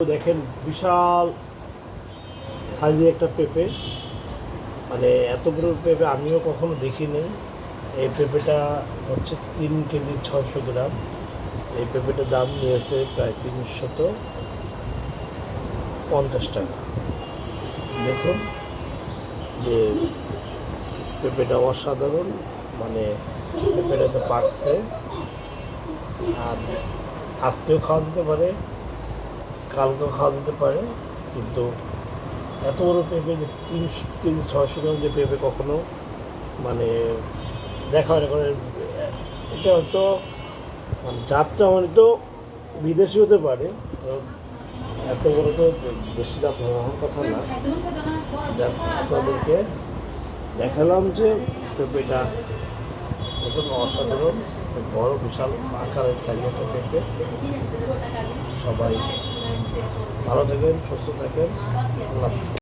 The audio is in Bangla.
দেখেন, বিশাল সাইজের একটা পেঁপে। মানে এত বড় পেঁপে আমিও কখনো দেখিনি। এই পেঁপেটা হচ্ছে তিন কেজি ছয়শো গ্রাম। এই পেঁপেটার দাম নিয়েছে প্রায় তিনশত পঞ্চাশ টাকা। দেখুন যে পেঁপেটা অসাধারণ মানে পেঁপেটা তো পাকছে। আর আজকেও খাওয়া যেতে পারে। কালকেও খাওয়া যেতে পারে, কিন্তু এত বড় পেঁপে যে তিনশো কেজি, ছয়শো গ্রাম যে পেঁপে কখনো মানে দেখা হয় না, কারণ এটা হয়তো মানে জাতটা মানে তো বিদেশি হতে পারে এত বড় তো দেশি জাত হওয়ার কথা না। আপনাদেরকে দেখালাম যে পেঁপেটা দেখুন অসাধারণ বড় বিশাল আকারের সাইকেলটা দেখে সবাই ভালো থাকেন সুস্থ থাকেন আল্লাহ।